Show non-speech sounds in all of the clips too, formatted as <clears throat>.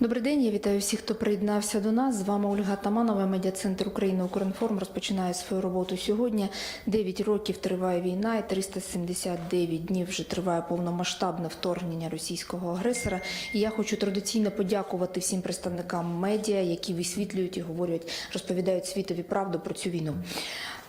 Добрий день, я вітаю всіх, хто приєднався до нас. З вами Ольга Таманова, медіа-центр України «Укрінформ» розпочинає свою роботу сьогодні. 9 років триває війна і 379 днів вже триває повномасштабне вторгнення російського агресора. І я хочу традиційно подякувати всім представникам медіа, які висвітлюють і говорять, розповідають світові правду про цю війну.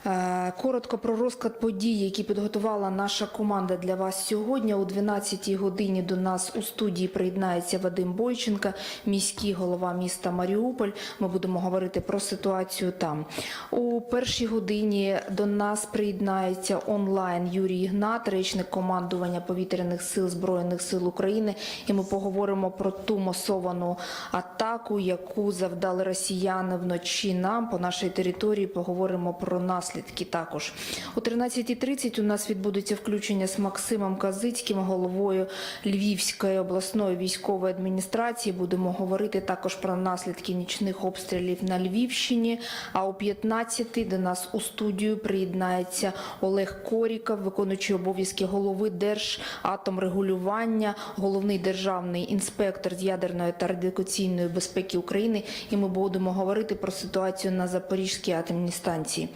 Е, Коротко про розклад подій, які підготувала наша команда для вас сьогодні. О 12-й годині до нас у студії приєднається Вадим Бойченка, міський голова міста Маріуполь. Ми будемо говорити про ситуацію там. У першій годині до нас приєднається онлайн Юрій Ігнат, речник командування повітряних сил Збройних сил України. І ми поговоримо про ту масовану атаку, яку завдали росіяни вночі нам по нашій території. Поговоримо про наслідки також. О 13.30 у нас відбудеться включення з Максимом Казицьким, головою Львівської обласної військової адміністрації. Будемо говорити також про наслідки нічних обстрілів на Львівщині. А о 15 до нас у студію приєднається Олег Коріков, виконуючий обов'язки голови Держатомрегулювання, головний державний інспектор з ядерної та радіаційної безпеки України. І ми будемо говорити про ситуацію на Запорізькій атомній станції.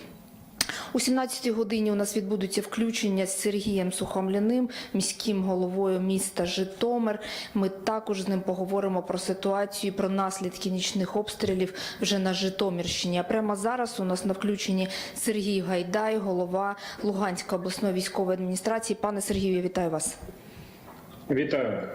У 17-й годині у нас відбудуться включення з Сергієм Сухомляним, міським головою міста Житомир. Ми також з ним поговоримо про ситуацію, про наслідки нічних обстрілів вже на Житомирщині. А прямо зараз у нас на включенні Сергій Гайдай, голова Луганської обласної військової адміністрації. Пане Сергію, я вітаю вас. Вітаю.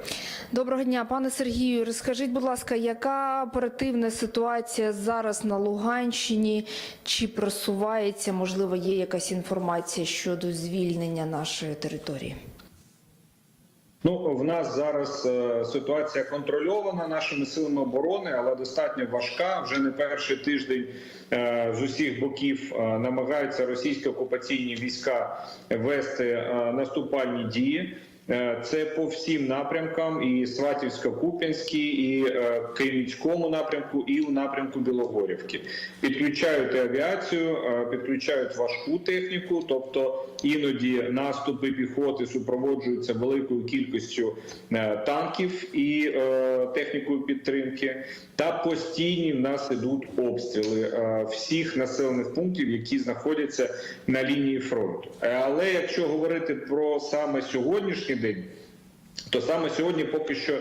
Доброго дня, пане Сергію. Розкажіть, будь ласка, яка оперативна ситуація зараз на Луганщині? Чи просувається, можливо, є якась інформація щодо звільнення нашої території? Ну в нас зараз е, ситуація контрольована нашими силами оборони, але достатньо важка. Вже не перший тиждень е, з усіх боків е, намагаються російські окупаційні війська вести е, наступальні дії. Е, Це по всім напрямкам: і Сватівсько-Куп'янській, і е, Київському напрямку, і у напрямку Білогорівки. Підключають авіацію, е, підключають важку техніку, тобто іноді наступи піхоти супроводжуються великою кількістю танків і технікою підтримки. Та постійні в нас ідуть обстріли всіх населених пунктів, які знаходяться на лінії фронту. Але якщо говорити про саме сьогоднішній день. То саме сьогодні поки що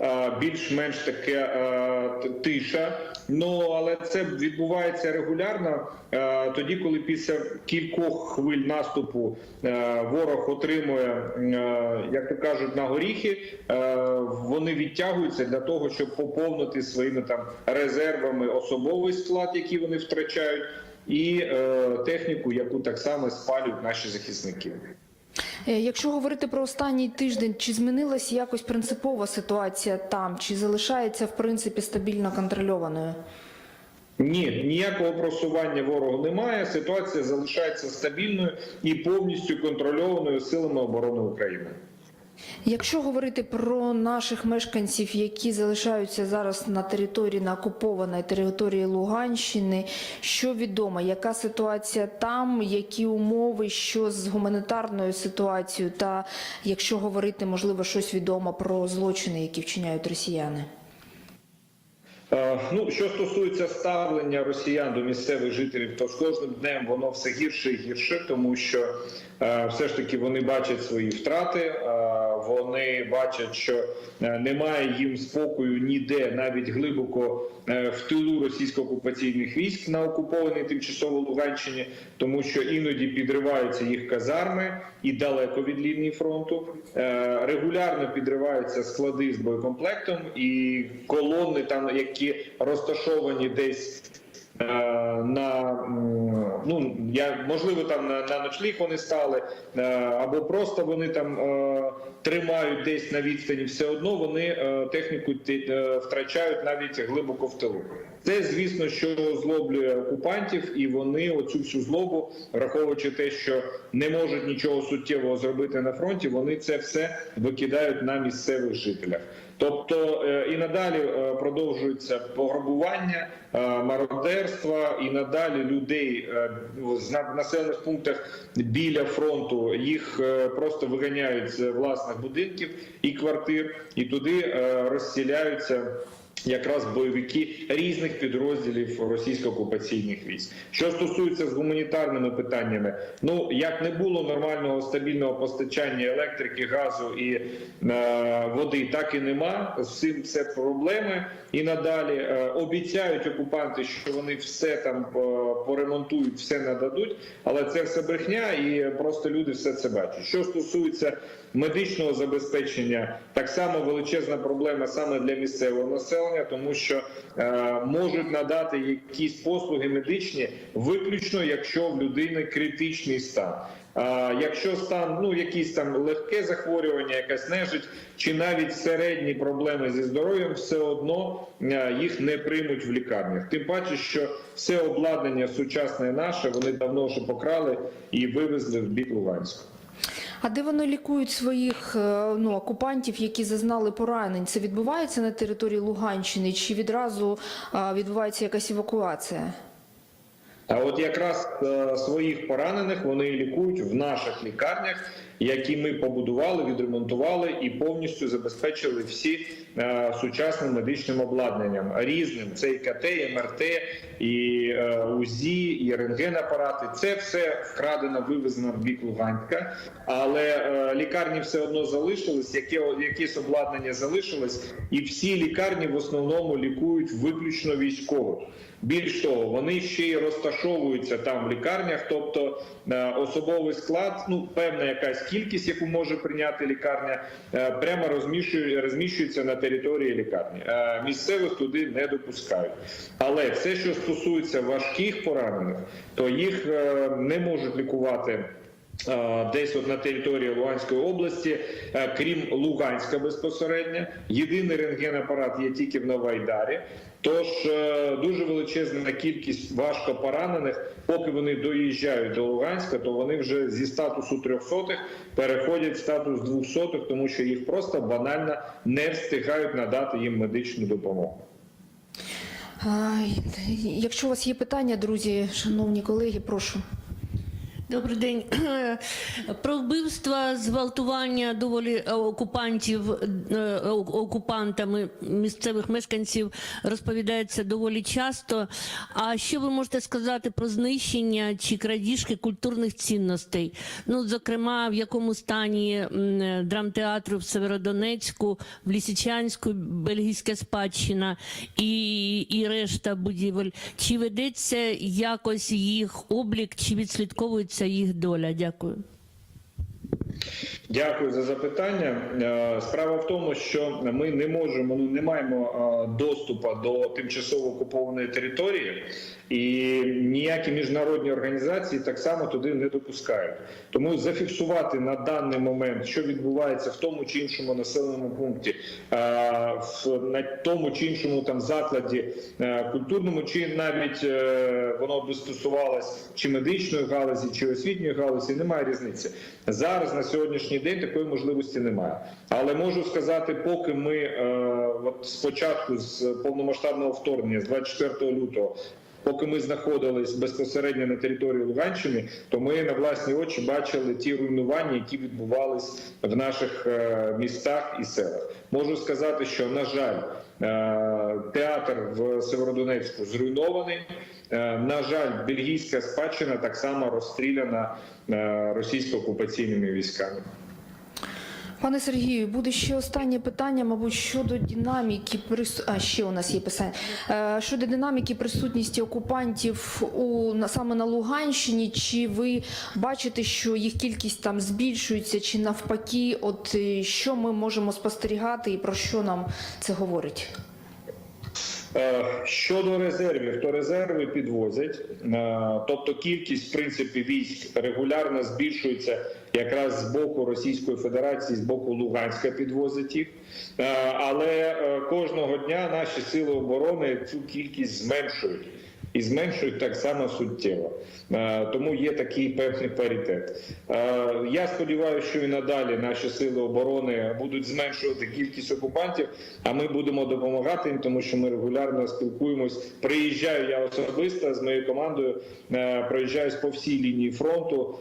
е, більш-менш таке е, тиша. Ну але це відбувається регулярно. е, Тоді, коли після кількох хвиль наступу ворог отримує, як то кажуть, на горіхи, вони відтягуються для того, щоб поповнити своїми там резервами особовий склад, який вони втрачають, і техніку, яку так само спалюють наші захисники. Е, Якщо говорити про останній тиждень, чи змінилася якось принципова ситуація там, чи залишається в принципі стабільно контрольованою? Ні, ніякого просування ворогу немає. Ситуація залишається стабільною і повністю контрольованою силами оборони України. Якщо говорити про наших мешканців, які залишаються зараз на території на окупованій території Луганщини, що відомо, яка ситуація там, які умови, що з гуманітарною ситуацією, та якщо говорити, можливо, щось відомо про злочини, які вчиняють росіяни? Е, Ну, що стосується ставлення росіян до місцевих жителів, то з кожним днем воно все гірше і гірше, тому що все ж таки вони бачать свої втрати, е, вони бачать, що е, немає їм спокою ніде, навіть глибоко е, в тилу російсько-окупаційних військ на окупованій тимчасово Луганщині, тому що іноді підриваються їх казарми і далеко від лінії фронту. Е, Регулярно підриваються склади з боєкомплектом і колони, там які розташовані десь. Е, На ну я можливо там на, на ночліг вони стали, е, або просто вони там е, тримають десь на відстані. Все одно вони техніку втрачають навіть глибоко в тилу. Це звісно, що злоблює окупантів, і вони оцю всю злобу, враховуючи те, що не можуть нічого суттєвого зробити на фронті, вони це все викидають на місцевих жителях. Тобто е, і надалі е, продовжується пограбування, мародерства, мародерство, і надалі людей е, в населених пунктах біля фронту їх е, просто виганяють з власних будинків і квартир, і туди е, розселяються Якраз бойовики різних підрозділів російсько-окупаційних військ. Що стосується з гуманітарними питаннями, ну як не було нормального стабільного постачання електрики, газу і е, води, так і нема. З цим це проблеми. І надалі е, обіцяють окупанти, що вони все там е, поремонтують, все нададуть, але це все брехня, і просто люди все це бачать. Що стосується медичного забезпечення, так само величезна проблема саме для місцевого населення, тому що е, можуть надати якісь послуги медичні виключно, якщо в людини критичний стан. А якщо стан, ну якісь там легке захворювання, якась нежить, чи навіть середні проблеми зі здоров'ям, все одно е, їх не приймуть в лікарнях. Тим паче, що все обладнання сучасне наше вони давно вже покрали і вивезли в бік Луганську. А де вони лікують своїх е, ну, окупантів, які зазнали поранень? Це відбувається на території Луганщини чи відразу е, відбувається якась евакуація? А от якраз е, своїх поранених вони лікують в наших лікарнях, які ми побудували, відремонтували і повністю забезпечили всі е, сучасним медичним обладнанням різним. Це і КТ, і МРТ, і е, УЗІ, і рентгенапарати. Це все вкрадено, вивезено в бік Луганська, але е, лікарні все одно залишились. Яке якесь обладнання залишилось, і всі лікарні в основному лікують виключно військових. Більш того, вони ще й розташовуються там в лікарнях, тобто е, особовий склад, ну певна якась кількість, яку може прийняти лікарня, е, прямо розміщує, розміщується на території лікарні. Е, Місцевих туди не допускають. Але все, що стосується важких поранених, то їх не можуть лікувати. Десь от на території Луганської області, крім Луганська безпосередньо, єдиний рентгенапарат є тільки в Новайдарі. Тож е, дуже величезна кількість важко поранених, поки вони доїжджають до Луганська, то вони вже зі статусу трьохсотих переходять в статус двохсотих, тому що їх просто банально не встигають надати їм медичну допомогу. Якщо у вас є питання, друзі, шановні колеги, прошу. Добрий день. <clears throat> Про вбивства, зґвалтування доволі е, окупантів е, окупантами місцевих мешканців розповідається доволі часто. А що ви можете сказати про знищення чи крадіжки культурних цінностей? Ну, зокрема, в якому стані драмтеатру в Северодонецьку, в Лісичанську, бельгійська спадщина і, і решта будівель? Чи ведеться якось їх облік, чи відслідковується їх доля? Дякую. Дякую за запитання. Е, Справа в тому, що ми не можемо, ну не маємо е, доступу до тимчасово окупованої території, і ніякі міжнародні організації так само туди не допускають. Тому зафіксувати на даний момент, що відбувається в тому чи іншому населеному пункті, е, на тому чи іншому там закладі культурному, чи навіть воно би стосувалось чи медичної галузі, чи освітньої галузі, немає різниці. Зараз на сьогоднішній день такої можливості немає. Але можу сказати, поки ми е, от спочатку з повномасштабного вторгнення, з 24 лютого. Поки ми знаходились безпосередньо на території Луганщини, то ми на власні очі бачили ті руйнування, які відбувались в наших е, містах і селах. Можу сказати, що на жаль, е, театр в Северодонецьку зруйнований. Е, На жаль, бельгійська спадщина так само розстріляна російсько-окупаційними військами. Пане Сергію, буде ще останнє питання, мабуть, щодо динаміки прис... а, ще у нас є питання. Е, щодо динаміки присутності окупантів у саме на Луганщині. Чи ви бачите, що їх кількість там збільшується, чи навпаки, от е, що ми можемо спостерігати і про що нам це говорить? Е, Щодо резервів, то резерви підвозять, тобто кількість в принципі військ регулярно збільшується якраз з боку Російської Федерації, з боку Луганська підвозить їх. Е, Але е, кожного дня наші сили оборони цю кількість зменшують. І зменшують так само суттєво. Е, Тому є такий певний паритет. Е, Я сподіваюся, що і надалі наші сили оборони будуть зменшувати кількість окупантів, а ми будемо допомагати їм, тому що ми регулярно спілкуємось. Приїжджаю я особисто з моєю командою, е, проїжджаюсь по всій лінії фронту,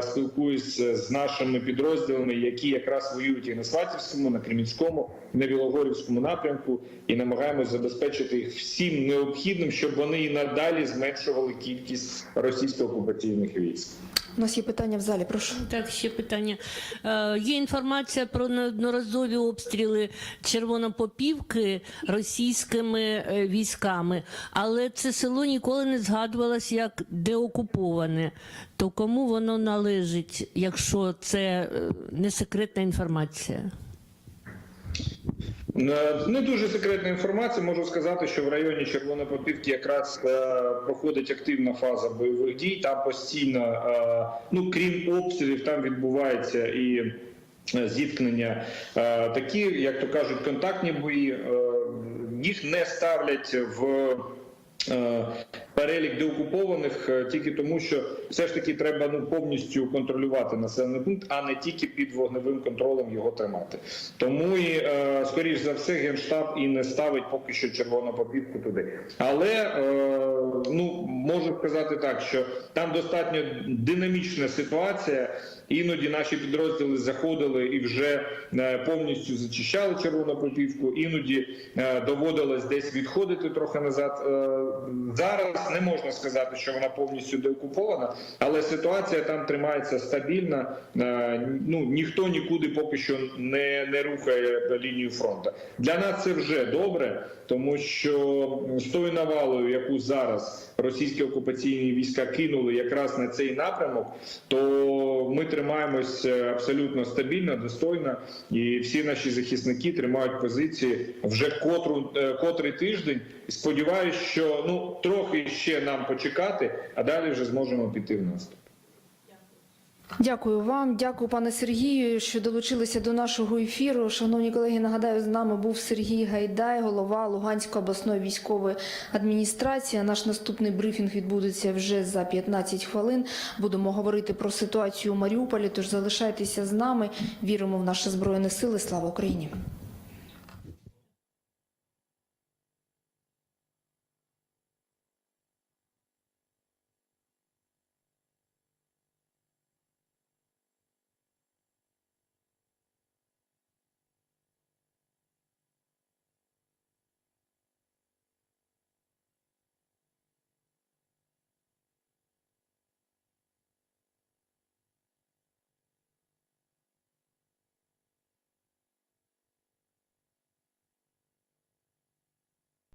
спілкуюсь з нашими підрозділами, які якраз воюють і на Сватівському, на Кремінському, на Білогорівському напрямку, і намагаємось забезпечити їх всім необхідним, щоб вони і надалі зменшували кількість російсько-окупаційних військ. У нас є питання в залі. Прошу. Так, ще питання. Е, є інформація про неодноразові обстріли Червонопопівки російськими е, військами, але це село ніколи не згадувалось як деокуповане. То кому воно належить, якщо це е, не секретна інформація? Е, Не дуже секретна інформація. Можу сказати, що в районі Червонопопівки якраз е, проходить активна фаза бойових дій. Там постійно, е, ну крім обстрілів, там відбувається і зіткнення такі, як то кажуть, контактні бої. Їх не ставлять в. Перелік деокупованих е, тільки тому, що все ж таки треба ну повністю контролювати населений пункт, а не тільки під вогневим контролем його тримати. Тому і е, скоріш за все генштаб і не ставить поки що червону попівку туди. Але е, ну можу сказати так, що там достатньо динамічна ситуація. Іноді наші підрозділи заходили і вже е, повністю зачищали червону попівку. Іноді е, доводилось десь відходити трохи назад. Е, Не можна сказати, що вона повністю деокупована, але ситуація там тримається стабільна. Е, Ну ніхто нікуди поки що не, не рухає лінію фронту. Для нас це вже добре, тому що з тою навалою, яку зараз російські окупаційні війська кинули якраз на цей напрямок, то ми тримаємось абсолютно стабільно, достойно, і всі наші захисники тримають позиції вже котру е, котрий тиждень. Сподіваюсь, що ну трохи ще нам почекати, а далі вже зможемо піти в наступ. Дякую вам, дякую, пане Сергію, що долучилися до нашого ефіру. Шановні колеги, нагадаю, з нами був Сергій Гайдай, голова Луганської обласної військової адміністрації. Наш наступний брифінг відбудеться вже за 15 хвилин. Будемо говорити про ситуацію у Маріуполі. Тож залишайтеся з нами. Віримо в наші збройні сили. Слава Україні!